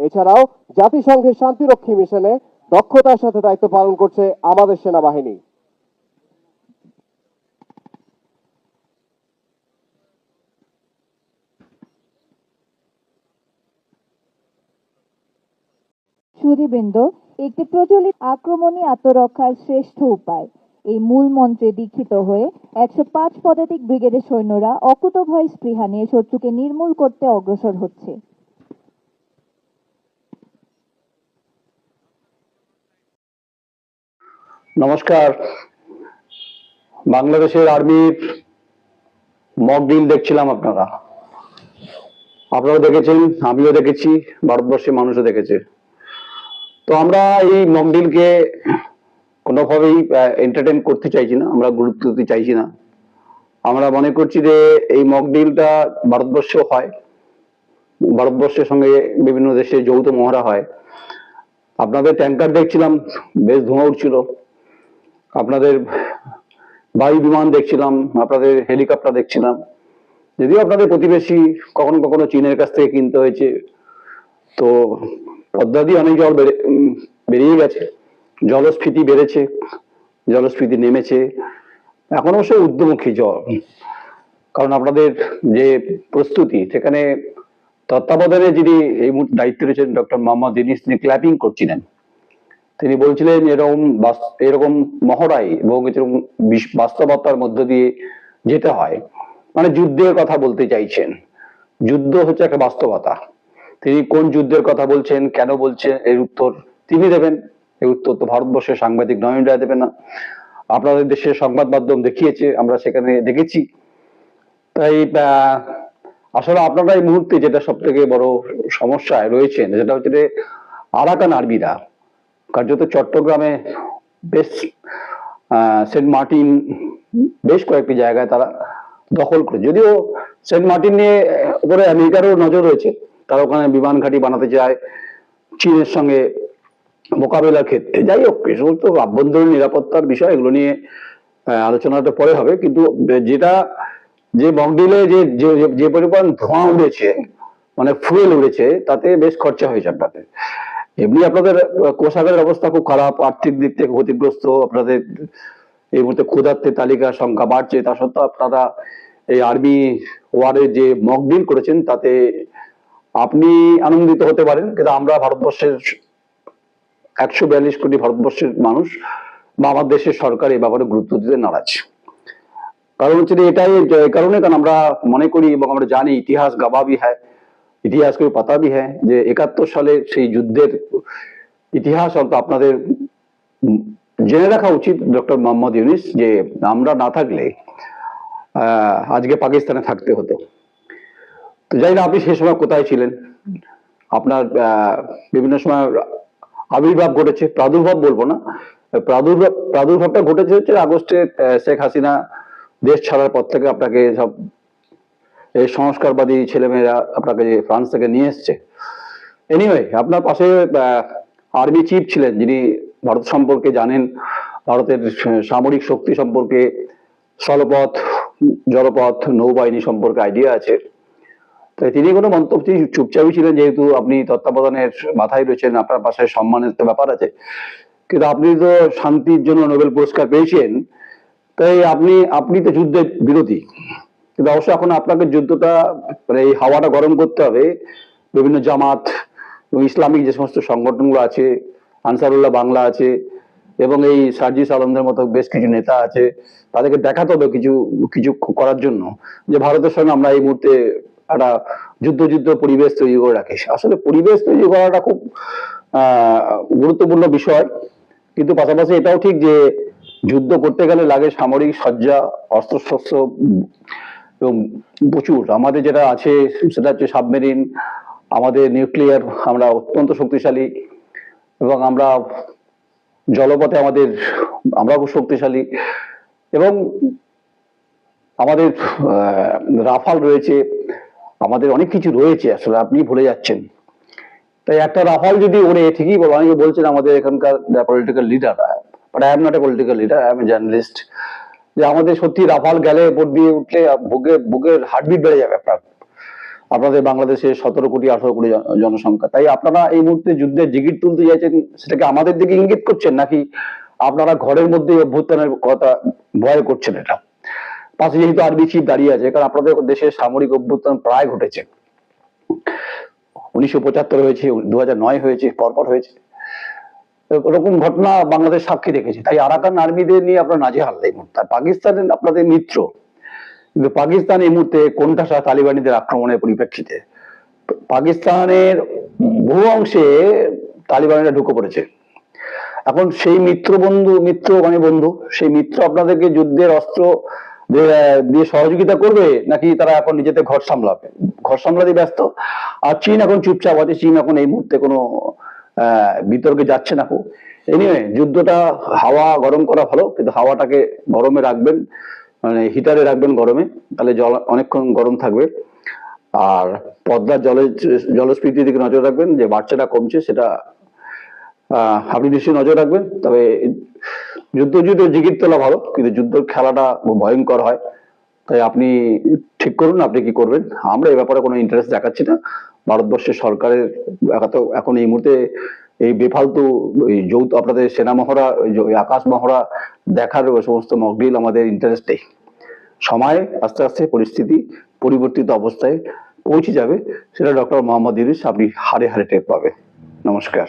এছাড়াও জাতিসংঘের শান্তিরক্ষী মিশনে দক্ষতার সাথে দায়িত্ব পালন করছে আমাদের সেনাবাহিনী। সুধীবৃন্দ একটি প্রচলিত আক্রমণী আত্মরক্ষার শ্রেষ্ঠ উপায়। এই মূল মন্ত্রে দীক্ষিত হয়ে একশো পাঁচ পদাতিক ব্রিগেডের সৈন্যরা অকুতভয় স্পৃহা নিয়ে শত্রুকে নির্মূল করতে অগ্রসর হচ্ছে। নমস্কার। বাংলাদেশের আর্মির মক ডিল দেখছিলাম আপনারা। আপনারা দেখেছেন, আমিও দেখেছি, ভারতবর্ষের মানুষও দেখেছে। তো আমরা এই মক ডিলকে কোনোভাবেই এন্টারটেন করতে চাইছি না, আমরা গুরুত্ব দিতে চাইছি না। আমরা মনে করছি যে এই মক ডিলটা ভারতবর্ষেও হয়, ভারতবর্ষের সঙ্গে বিভিন্ন দেশে যৌথ মহড়া হয়। আপনাদের ট্যাঙ্কার দেখছিলাম, বেশ ধোঁয়া উঠছিল। আপনাদের বায়ু বিমান দেখছিলাম, আপনাদের হেলিকপ্টার দেখছিলাম। যদিও আপনাদের প্রতিবেশী কখনো কখনো চীনের কাছ থেকে কিনতে হয়েছে, তো পদ্মা দিয়ে অনেক জল বেড়ে বেরিয়ে গেছে। জলস্ফীতি বেড়েছে, জলস্ফীতি নেমেছে। এখন অবশ্য ঊর্ধ্বমুখী জল। কারণ আপনাদের যে প্রস্তুতি, সেখানে তত্ত্বাবধানে যিনি এই মুহূর্তে দায়িত্বে রয়েছেন ডক্টর মোহাম্মদ ইনিস তিনি ক্ল্যাপিং করছিলেন। তিনি বলছিলেন, এরকম এরকম মহড়াই এবং এরকম বাস্তবতার মধ্য দিয়ে যেতে হয়। মানে যুদ্ধের কথা বলতে চাইছেন। যুদ্ধ হচ্ছে একটা বাস্তবতা। তিনি কোন যুদ্ধের কথা বলছেন, কেন বলছেন, এর উত্তর তিনি দেবেন। এই উত্তর তো ভারতবর্ষের সাংবাদিক নয়নরা দেবে না। আপনাদের দেশের সংবাদ মাধ্যম দেখিয়েছে, আমরা সেখানে দেখেছি। তাই আসলে আপনারা এই মুহূর্তে যেটা সব থেকে বড় সমস্যায় রয়েছেন যেটা হচ্ছে আরাকান আর্মিরা কার্যত চট্টগ্রামে বেশ সেন্ট মার্টিন বেশ কয়েকটি জায়গায় তারা দখল করে। যদিও সেন্ট মার্টিন নিয়ে উপরে আমেরিকারও নজর রয়েছে, তারা ওখানে বিমান ঘাঁটি বানাতে চায়, চীনের সঙ্গে মোকাবেলার ক্ষেত্রে। যাই হোক এ সমস্ত আভ্যন্তরীণ নিরাপত্তার বিষয়, এগুলো নিয়ে আলোচনাটা পরে হবে। কিন্তু যেটা, যে মকডিলে যে, যে- যে পরিমাণ ধোঁয়া উড়েছে মানে ফুয়েল উড়েছে তাতে বেশ খরচা হয়েছে আপনাদের। এমনি আপনাদের কোষাগারের অবস্থা খুব খারাপ, আর্থিক দিক থেকে ক্ষতিগ্রস্ত, আপনাদের এই মুহূর্তে ক্ষুধার্তের তালিকার সংখ্যা বাড়ছে, তা সত্ত্বেও আপনারা এই আর্মি ওয়ার্ডে যে মক ডিল করেছেন, তাতে আপনি আনন্দিত হতে পারেন, কিন্তু আমরা ভারতবর্ষের একশো বিয়াল্লিশ কোটি ভারতবর্ষের মানুষ বা আমার দেশের সরকার এই ব্যাপারে গুরুত্ব দিতে নারাজ। কারণ হচ্ছে এটাই কারণে, কারণ আমরা মনে করি এবং আমরা জানি, ইতিহাস গাবা भी ইতিহাসকে পাতা ভি হ্যাঁ যে একাত্তর সালে সেই যুদ্ধের ইতিহাস অন্ত আপনাদের জেনে রাখা উচিত, ডক্টর মোহাম্মদ ইউনিস, যে আমরা না থাকলে আজকে পাকিস্তানে থাকতে হতো। তো যাই না আপনি সে সময় কোথায় ছিলেন? আপনার বিভিন্ন সময় আবির্ভাব ঘটেছে, প্রাদুর্ভাব বলব না, প্রাদুর্ভাব, প্রাদুর্ভাবটা ঘটেছে হচ্ছে আগস্টে শেখ হাসিনা দেশ ছাড়ার পর থেকে আপনাকে সব এই সংস্কারবাদী ছেলেমেয়েরা আপনাকে যে ফ্রান্স থেকে নিয়ে এসছে। এনিওয়ে আপনার পাশে আর্মি চিফ ছিলেন যিনি ভারত সম্পর্কে জানেন, ভারতের সামরিক শক্তি সম্পর্কে স্থলপথ, জলপথ, নৌবাহিনী সম্পর্কে আইডিয়া আছে। তাই তিনি কোনো মন্তব্য চুপচাপই ছিলেন, যেহেতু আপনি তত্ত্বাবধানের মাথায় রয়েছেন, আপনার পাশে সম্মানের তো ব্যাপার আছে। কিন্তু আপনি তো শান্তির জন্য নোবেল পুরস্কার পেয়েছেন, তাই আপনি আপনি তো যুদ্ধের বিরোধী। কিন্তু অবশ্যই এখন আপনাকে যুদ্ধটা মানে এই হাওয়াটা গরম করতে হবে। বিভিন্ন জামাত ইসলামিক যে সমস্ত সংগঠনগুলো আছে, আনসারুল্লাহ বাংলা আছে এবং এই সার্জিস আলমদের মতো বেশ কিছু নেতা আছে, তাদেরকে দেখাতে হবে কিছু কিছু করার জন্য যে ভারতের সঙ্গে আমরা এই মুহূর্তে একটা যুদ্ধ যুদ্ধ পরিবেশ তৈরি করে রাখি। আসলে পরিবেশ তৈরি করাটা খুব গুরুত্বপূর্ণ বিষয়। কিন্তু পাশাপাশি এটাও ঠিক যে যুদ্ধ করতে গেলে লাগে সামরিক সজ্জা অস্ত্রশস্ত্র এবং প্রচুর। আমাদের যেটা আছে, সেটা হচ্ছে সাবমেরিন আমাদের নিউক্লিয়ার আমরা অত্যন্ত শক্তিশালী এবং আমরা জলপথে আমাদের আমরা খুব শক্তিশালী এবং আমাদের রাফাল রয়েছে, আমাদের অনেক কিছু রয়েছে, আসলে আপনি ভুলে যাচ্ছেন। তাই একটা রাফাল যদি ওড়ে, ঠিকই বলো, অনেকে বলছেন আমাদের এখানকার political leader but I am not a political leader I am a journalist যে আমাদের সত্যি রাফাল গেলে ভোট দিয়ে উঠলে বুকে বুকের হার্টবিট বেড়ে যাবে আপনার। আপনাদের বাংলাদেশে সতেরো কোটি, আঠারো কোটি জনসংখ্যা। তাই আপনারা এই মুহূর্তে যুদ্ধের জিগির তুলতে চাইছেন, সেটাকে আমাদের দিকে ইঙ্গিত করছেন নাকি আপনারা ঘরের মধ্যে অভ্যুত্থানের কথা ভয় করছেন এটা? পাশে যেহেতু আরবি চিফ দাঁড়িয়ে আছে, কারণ আপনাদের দেশে সামরিক অভ্যুত্থান প্রায় ঘটেছে। উনিশশো পঁচাত্তর হয়েছে, দু নয় হয়েছে, পরপর হয়েছে। এরকম ঘটনা বাংলাদেশ সাক্ষী রেখেছে। তাই আরাকান আর্মিদের নিয়ে আপনারা নাজেহাল এই মুহূর্তে। পাকিস্তানের আপনাদের মিত্র। কিন্তু পাকিস্তান এই মুহূর্তে কোনটাসা তালিবানিদের আক্রমণের পরিপ্রেক্ষিতে? পাকিস্তানের বহু অংশে তালিবানিরা ঢুকে পড়েছে। এখন সেই মিত্র বন্ধু, মিত্র মানে বন্ধু, সেই মিত্র আপনাদেরকে যুদ্ধের অস্ত্র দিয়ে- সহযোগিতা করবে নাকি তারা এখন নিজেদের ঘর সামলাবে? ঘর সামলাতে ব্যস্ত। আর চীন এখন চুপচাপ আছে। চীন এখন এই মুহূর্তে কোনো বিতর্কে যাচ্ছে না এনিওয়ে যুদ্ধটা হাওয়া গরম করা ভালো, কিন্তু হাওয়াটাকে গরমে রাখবেন মানে হিটারে রাখবেন গরমে, তাহলে জল অনেকক্ষণ গরম থাকবে। আর পদ্মার জলের জলস্ফীতির দিকে নজর রাখবেন, যে বাচ্চাটা কমছে সেটা আপনি নিশ্চয়ই নজর রাখবেন। তবে যুদ্ধ যুদ্ধ জিগির তোলা ভালো, কিন্তু যুদ্ধ খেলাটা ভয়ঙ্কর হয়। তাই আপনি ঠিক করুন, আপনি কি করবেন? আমরা এ ব্যাপারে কোনো ইন্টারেস্ট দেখাচ্ছি না। ভারতবর্ষের সরকারের এখন এই মুহূর্তে এই বেফালতু যৌথ, আপনাদের সেনা মহড়া আকাশ মহড়া দেখার সমস্ত মকডিল আমাদের ইন্টারেস্ট নেই সময় আস্তে আস্তে পরিস্থিতি পরিবর্তিত অবস্থায় পৌঁছে যাবে, সেটা ডক্টর মোহাম্মদ ইউনুস আপনি হারে হারে টের পাবে নমস্কার।